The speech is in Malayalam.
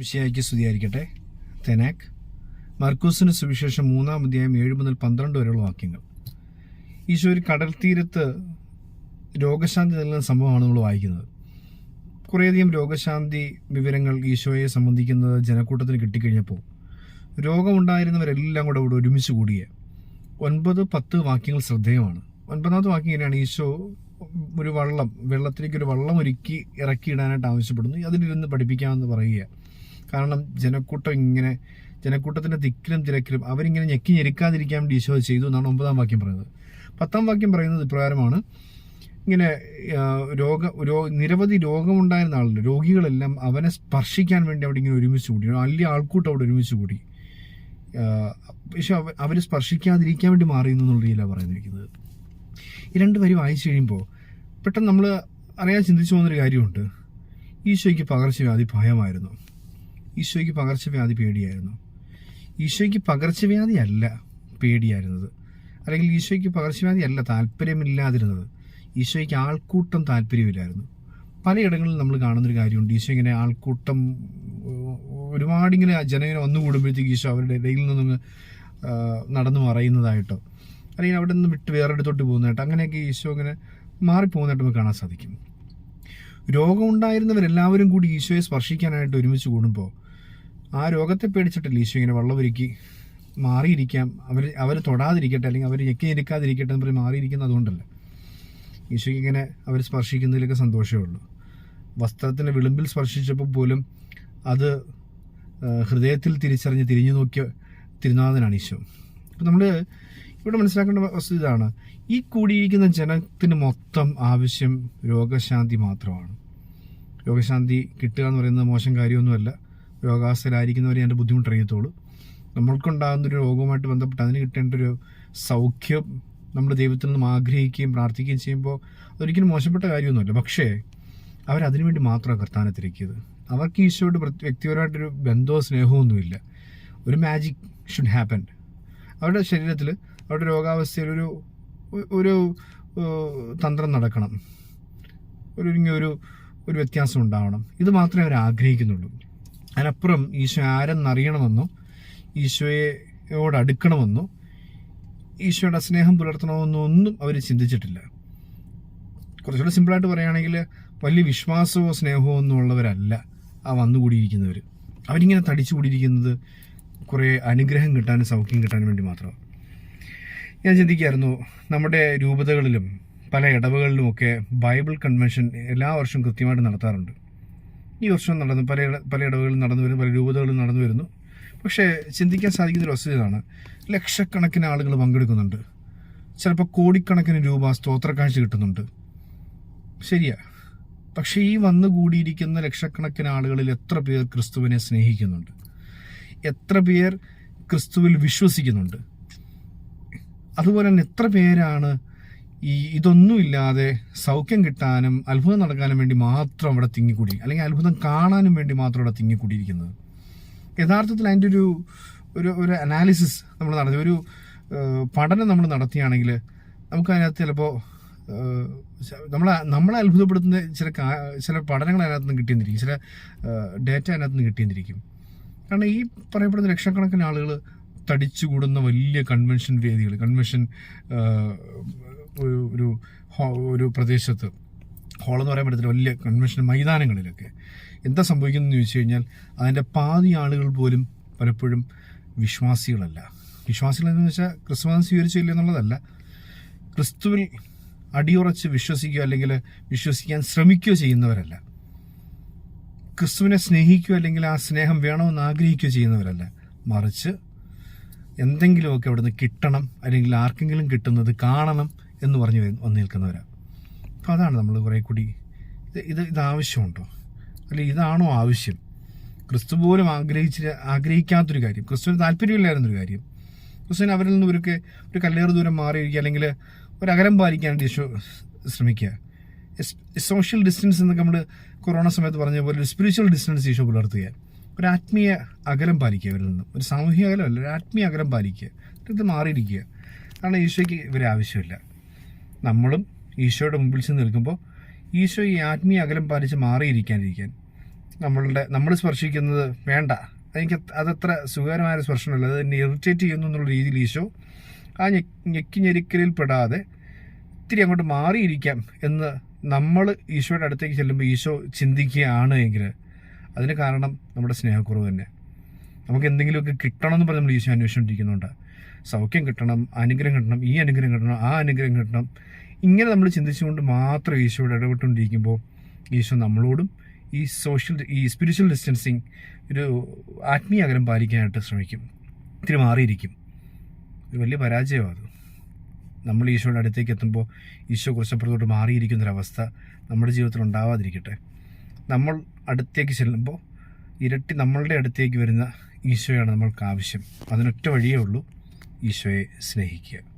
വിഷയായിക്ക് സ്തുതിയായിരിക്കട്ടെ. തെനാക്. മർക്കൂസിന് സുവിശേഷം മൂന്നാം അധ്യായം ഏഴ് മുതൽ പന്ത്രണ്ട് വരെയുള്ള വാക്യങ്ങൾ. ഈശോ ഒരു കടൽ തീരത്ത് രോഗശാന്തി നൽകുന്ന സംഭവമാണ് നമ്മൾ വായിക്കുന്നത്. കുറേയധികം രോഗശാന്തി വിവരങ്ങൾ ഈശോയെ സംബന്ധിക്കുന്നത് ജനക്കൂട്ടത്തിന് കിട്ടിക്കഴിഞ്ഞപ്പോൾ രോഗമുണ്ടായിരുന്നവരെല്ലാം കൂടെ ഇവിടെ ഒരുമിച്ച് കൂടിയ ഒൻപത് പത്ത് വാക്യങ്ങൾ ശ്രദ്ധേയമാണ്. ഒൻപതാമത്തെ വാക്യം ഇങ്ങനെയാണ്. ഈശോ ഒരു വള്ളം വെള്ളത്തിലേക്ക് ഒരു വള്ളം ഒരുക്കി ഇറക്കിയിടാനായിട്ട് ആവശ്യപ്പെടുന്നു. അതിലിരുന്ന് പഠിപ്പിക്കാമെന്ന് പറയുക. കാരണം ജനക്കൂട്ടം ഇങ്ങനെ ജനക്കൂട്ടത്തിന്റെ തിക്കിലും തിരക്കിലും അവരിങ്ങനെ ഞെക്കി ഞെരുക്കാതിരിക്കാൻ വേണ്ടി ഈശോ ചെയ്തു എന്നാണ് ഒമ്പതാം വാക്യം പറയുന്നത്. പത്താം വാക്യം പറയുന്നത് ഇപ്രകാരമാണ്. ഇങ്ങനെ രോഗ രോ നിരവധി രോഗമുണ്ടായിരുന്ന ആളുണ്ട്. രോഗികളെല്ലാം അവനെ സ്പർശിക്കാൻ വേണ്ടി അവിടെ ഇങ്ങനെ ഒരുമിച്ച് കൂടി വലിയ ആൾക്കൂട്ടം അവിടെ ഒരുമിച്ച് കൂടി. പക്ഷെ അവ അവർ സ്പർശിക്കാതിരിക്കാൻ വേണ്ടി മാറിയെന്നു എന്നുള്ള രീതിയിലാണ് പറയുന്നിരിക്കുന്നത്. ഈ രണ്ട് വരി വായിച്ചു കഴിയുമ്പോൾ പെട്ടെന്ന് നമ്മൾ അറിയാൻ ചിന്തിച്ചു പോകുന്നൊരു കാര്യമുണ്ട്. ഈശോയ്ക്ക് പകർച്ചവ്യാധി ഭയമായിരുന്നു. ഈശോയ്ക്ക് പകർച്ചവ്യാധി പേടിയായിരുന്നു. ഈശോയ്ക്ക് പകർച്ചവ്യാധി അല്ല പേടിയായിരുന്നത്. അല്ലെങ്കിൽ ഈശോയ്ക്ക് പകർച്ചവ്യാധി അല്ല താല്പര്യമില്ലാതിരുന്നത്. ഈശോയ്ക്ക് ആൾക്കൂട്ടം താല്പര്യമില്ലായിരുന്നു. പലയിടങ്ങളിൽ നമ്മൾ കാണുന്നൊരു കാര്യമുണ്ട്. ഈശോ ഇങ്ങനെ ആൾക്കൂട്ടം ഏഹ്, ഒരുപാടിങ്ങനെ ജനങ്ങനെ വന്നുകൂടുമ്പോഴത്തേക്ക് ഈശോ അവരുടെ ഇടയിൽ നിന്നൊന്ന് നടന്നു മറയുന്നതായിട്ടോ അല്ലെങ്കിൽ അവിടെ നിന്ന് വിട്ട് വേറെ അടുത്തോട്ട് പോകുന്നതായിട്ട് അങ്ങനെയൊക്കെ ഈശോ ഇങ്ങനെ മാറിപ്പോകുന്നതായിട്ട് നമുക്ക് കാണാൻ സാധിക്കും. രോഗമുണ്ടായിരുന്നവരെല്ലാവരും കൂടി ഈശോയെ സ്പർശിക്കാനായിട്ട് ഒരുമിച്ച് കൂടുമ്പോൾ ആ രോഗത്തെ പേടിച്ചിട്ടില്ല. ഈശോ ഇങ്ങനെ വെള്ളമൊരുക്കി മാറിയിരിക്കാം. അവർ അവർ തൊടാതിരിക്കട്ടെ അല്ലെങ്കിൽ അവർ ഞെക്കി ഞെരുക്കാതിരിക്കട്ടെ എന്ന് പറഞ്ഞ് മാറിയിരിക്കുന്നത് അതുകൊണ്ടല്ല. ഈശോയ്ക്ക് ഇങ്ങനെ അവർ സ്പർശിക്കുന്നതിലൊക്കെ സന്തോഷമേ ഉള്ളൂ. വസ്ത്രത്തിന്റെ വിളിമ്പിൽ സ്പർശിച്ചപ്പോൾ പോലും അത് ഹൃദയത്തിൽ തിരിച്ചറിഞ്ഞ് തിരിഞ്ഞു നോക്കിയ തിരുനാഥനാണ് ഈശോ. അപ്പം നമ്മൾ ഇവിടെ മനസ്സിലാക്കേണ്ട വസ്തു ഇതാണ്. ഈ കൂടിയിരിക്കുന്ന ജനത്തിന് മൊത്തം ആവശ്യം രോഗശാന്തി മാത്രമാണ്. രോഗശാന്തി കിട്ടുക എന്ന് പറയുന്നത് മോശം കാര്യമൊന്നുമല്ല. അതിന്റെ ബുദ്ധിമുട്ടറിയത്തുള്ളൂ. നമ്മൾക്കുണ്ടാകുന്ന ഒരു രോഗവുമായിട്ട് ബന്ധപ്പെട്ട് അതിന് കിട്ടേണ്ട ഒരു സൗഖ്യം നമ്മൾ ദൈവത്തിൽ നിന്നും ആഗ്രഹിക്കുകയും പ്രാർത്ഥിക്കുകയും ചെയ്യുമ്പോൾ അതൊരിക്കലും മോശപ്പെട്ട കാര്യമൊന്നുമല്ല. പക്ഷേ അവരതിനു വേണ്ടി മാത്രമാണ് കർത്താനത്തിരിക്കിയത് അവർക്ക് ഈശോയോട് വ്യക്തിപരമായിട്ടൊരു ബന്ധമോ സ്നേഹമോ ഒന്നുമില്ല. ഒരു മാജിക് ഷുഡ് ഹാപ്പൻ അവരുടെ ശരീരത്തിൽ അവരുടെ രോഗാവസ്ഥയിൽ ഒരു ഒരു തന്ത്രം നടക്കണം. ഒരു ഒരു ഒരു വ്യത്യാസം ഉണ്ടാവണം. ഇത് മാത്രമേ അവർ ആഗ്രഹിക്കുന്നുള്ളൂ അതിനപ്പുറം ഈശോ ആരെന്നറിയണമെന്നോ ഈശോയോട് അടുക്കണമെന്നോ ഈശോയുടെ സ്നേഹം പുലർത്തണമെന്നോ ഒന്നും അവർ ചിന്തിച്ചിട്ടില്ല. കുറച്ചുകൂടെ സിമ്പിളായിട്ട് പറയുകയാണെങ്കിൽ വലിയ വിശ്വാസമോ സ്നേഹമോ ഒന്നും ഉള്ളവരല്ല ആ വന്നുകൂടിയിരിക്കുന്നവർ. അവരിങ്ങനെ തടിച്ചു കൂടിയിരിക്കുന്നത് കുറേ അനുഗ്രഹം കിട്ടാനും സൗഖ്യം കിട്ടാനും വേണ്ടി മാത്രമാണ്. ഞാൻ ചിന്തിക്കായിരുന്നു നമ്മുടെ രൂപതകളിലും പല ഇടവകളിലുമൊക്കെ ബൈബിൾ കൺവെൻഷൻ എല്ലാ വർഷവും കൃത്യമായിട്ട് നടത്താറുണ്ട്. ഈ വർഷം നടന്നു പല പല ഇടവകളിൽ നടന്നു വരുന്നു പല രൂപതകളിൽ നടന്നു വരുന്നു. പക്ഷേ ചിന്തിക്കാൻ സാധിക്കുന്ന ഒരു വസ്തുത ഇതാണ്. ലക്ഷക്കണക്കിന് ആളുകൾ പങ്കെടുക്കുന്നുണ്ട്. ചിലപ്പോൾ കോടിക്കണക്കിന് രൂപ സ്തോത്രക്കാഴ്ച കിട്ടുന്നുണ്ട്. ശരിയാ. പക്ഷേ ഈ വന്നു കൂടിയിരിക്കുന്ന ലക്ഷക്കണക്കിന് ആളുകളിൽ എത്ര പേർ ക്രിസ്തുവിനെ സ്നേഹിക്കുന്നുണ്ട്? എത്ര പേർ ക്രിസ്തുവിൽ വിശ്വസിക്കുന്നുണ്ട്? അതുപോലെ തന്നെ എത്ര പേരാണ് ഈ ഇതൊന്നുമില്ലാതെ സൗഖ്യം കിട്ടാനും അത്ഭുതം നടക്കാനും വേണ്ടി മാത്രം അവിടെ തിങ്ങിക്കൂടി. അല്ലെങ്കിൽ അത്ഭുതം കാണാനും വേണ്ടി മാത്രം അവിടെ തിങ്ങിക്കൂടിയിരിക്കുന്നത്. യഥാർത്ഥത്തിൽ അതിന്റെ ഒരു ഒരു ഒരു അനാലിസിസ് നമ്മൾ നടത്തി. ഒരു പഠനം നമ്മൾ നടത്തിയാണെങ്കിൽ നമുക്കതിനകത്ത് ചിലപ്പോൾ നമ്മളെ നമ്മളെ അത്ഭുതപ്പെടുത്തുന്ന ചില ചില പഠനങ്ങൾ അതിനകത്ത് നിന്ന് കിട്ടിയെന്നിരിക്കും. ചില ഡേറ്റ അതിനകത്ത് നിന്ന് കിട്ടിയെന്നിരിക്കും. കാരണം ഈ പറയപ്പെടുന്ന ലക്ഷക്കണക്കിന് ആളുകൾ തടിച്ചുകൂടുന്ന വലിയ കൺവെൻഷൻ വേദികൾ കൺവെൻഷൻ ഒരു ഒരു ഒരു പ്രദേശത്ത് ഹോളെന്ന് പറയാൻ പറ്റത്തില്ല വലിയ കൺവെൻഷൻ മൈതാനങ്ങളിലൊക്കെ. എന്താ സംഭവിക്കുന്നതെന്ന് ചോദിച്ചു കഴിഞ്ഞാൽ അതിന്റെ പാതി ആളുകൾ പോലും പലപ്പോഴും വിശ്വാസികളല്ല. വിശ്വാസികൾ എന്ന് വെച്ചാൽ ക്രിസ്തുമതം സ്വീകരിച്ചില്ല എന്നുള്ളതല്ല. ക്രിസ്തുവിൽ അടിയുറച്ച് വിശ്വസിക്കുകയോ അല്ലെങ്കിൽ വിശ്വസിക്കാൻ ശ്രമിക്കുകയോ ചെയ്യുന്നവരല്ല. ക്രിസ്തുവിനെ സ്നേഹിക്കുകയോ അല്ലെങ്കിൽ ആ സ്നേഹം വേണമെന്ന് ആഗ്രഹിക്കുകയോ ചെയ്യുന്നവരല്ല. മറിച്ച് എന്തെങ്കിലുമൊക്കെ അവിടുന്ന് കിട്ടണം അല്ലെങ്കിൽ ആർക്കെങ്കിലും കിട്ടുന്നത് കാണണം എന്ന് പറഞ്ഞ് വന്ന് നിൽക്കുന്നവരാണ് അപ്പോൾ അതാണ് നമ്മൾ കുറേ കൂടി ഇത് ഇത് ഇത് ആവശ്യമുണ്ടോ? അല്ലെങ്കിൽ ഇതാണോ ആവശ്യം? ക്രിസ്തു പോലും ആഗ്രഹിച്ച് ആഗ്രഹിക്കാത്തൊരു കാര്യം. ക്രിസ്തുവിന് താല്പര്യമില്ലായിരുന്നൊരു കാര്യം. ക്രിസ്തുവിന് അവരിൽ നിന്ന് ഇവർക്ക് ഒരു കല്ലേറ് ദൂരം മാറിയിരിക്കുക അല്ലെങ്കിൽ ഒരു അകലം പാലിക്കാനായിട്ട് യേശു ശ്രമിക്കുക. സോഷ്യൽ ഡിസ്റ്റൻസ് എന്നൊക്കെ നമ്മൾ കൊറോണ സമയത്ത് പറഞ്ഞ പോലെ ഒരു സ്പിരിച്വൽ ഡിസ്റ്റൻസ് യേശു പുലർത്തുക. ഒരു ആത്മീയ അകലം പാലിക്കുക അവരിൽ നിന്നും. ഒരു സാമൂഹിക അകലമല്ല ഒരു ആത്മീയ അകലം പാലിക്കുക. ഇത് മാറിയിരിക്കുക. കാരണം ഈശോയ്ക്ക് ഇവരെ ആവശ്യമില്ല. നമ്മളും ഈശോയുടെ മുമ്പിൽ ചെന്ന് നിൽക്കുമ്പോൾ ഈശോ ഈ ആത്മീയ അകലം പാലിച്ച് മാറിയിരിക്കാനിരിക്കാൻ. നമ്മളുടെ നമ്മൾ സ്പർശിക്കുന്നത് വേണ്ട. എനിക്ക് അതത്ര സുഖകരമായ സ്പർശനമല്ല. അത് എന്നെ ഇറിറ്റേറ്റ് ചെയ്യുന്നു എന്നുള്ള രീതിയിൽ ഈശോ ആ ഞെക്കി ഞെരിക്കലിൽ പെടാതെ ഇത്തിരി അങ്ങോട്ട് മാറിയിരിക്കാം എന്ന് നമ്മൾ ഈശോയുടെ അടുത്തേക്ക് ചെല്ലുമ്പോൾ ഈശോ ചിന്തിക്കുകയാണ് എങ്കിൽ അതിന് കാരണം നമ്മുടെ സ്നേഹക്കുറവ് തന്നെ. നമുക്ക് എന്തെങ്കിലുമൊക്കെ കിട്ടണം എന്ന് പറഞ്ഞ് നമ്മൾ ഈശോ അന്വേഷിച്ചുകൊണ്ടിരിക്കുന്നുണ്ട്. സൗഖ്യം കിട്ടണം അനുഗ്രഹം കിട്ടണം ഈ അനുഗ്രഹം കിട്ടണം ആ അനുഗ്രഹം കിട്ടണം. ഇങ്ങനെ നമ്മൾ ചിന്തിച്ചുകൊണ്ട് മാത്രം ഈശോയോട് ഇടപെട്ടുകൊണ്ടിരിക്കുമ്പോൾ ഈശോ നമ്മളോടും ഈ സോഷ്യൽ ഈ സ്പിരിച്വൽ ഡിസ്റ്റൻസിങ് ഒരു ആത്മീയ അകലം പാലിക്കാനായിട്ട് ശ്രമിക്കും. ഇത്തിരി മാറിയിരിക്കും. ഒരു വലിയ പരാജയമാണ് അത്. നമ്മൾ ഈശോയുടെ അടുത്തേക്ക് എത്തുമ്പോൾ ഈശോ കുറച്ചപ്പുറത്തോട്ട് മാറിയിരിക്കുന്നൊരവസ്ഥ നമ്മുടെ ജീവിതത്തിൽ ഉണ്ടാവാതിരിക്കട്ടെ. നമ്മൾ അടുത്തേക്ക് ചെല്ലുമ്പോൾ ഇരട്ടി നമ്മളുടെ അടുത്തേക്ക് വരുന്ന ഈശോയാണ് നമ്മൾക്ക് ആവശ്യം അതിനൊറ്റ വഴിയേ ഉള്ളൂ ഈശോയെ സ്നേഹിക്കുക.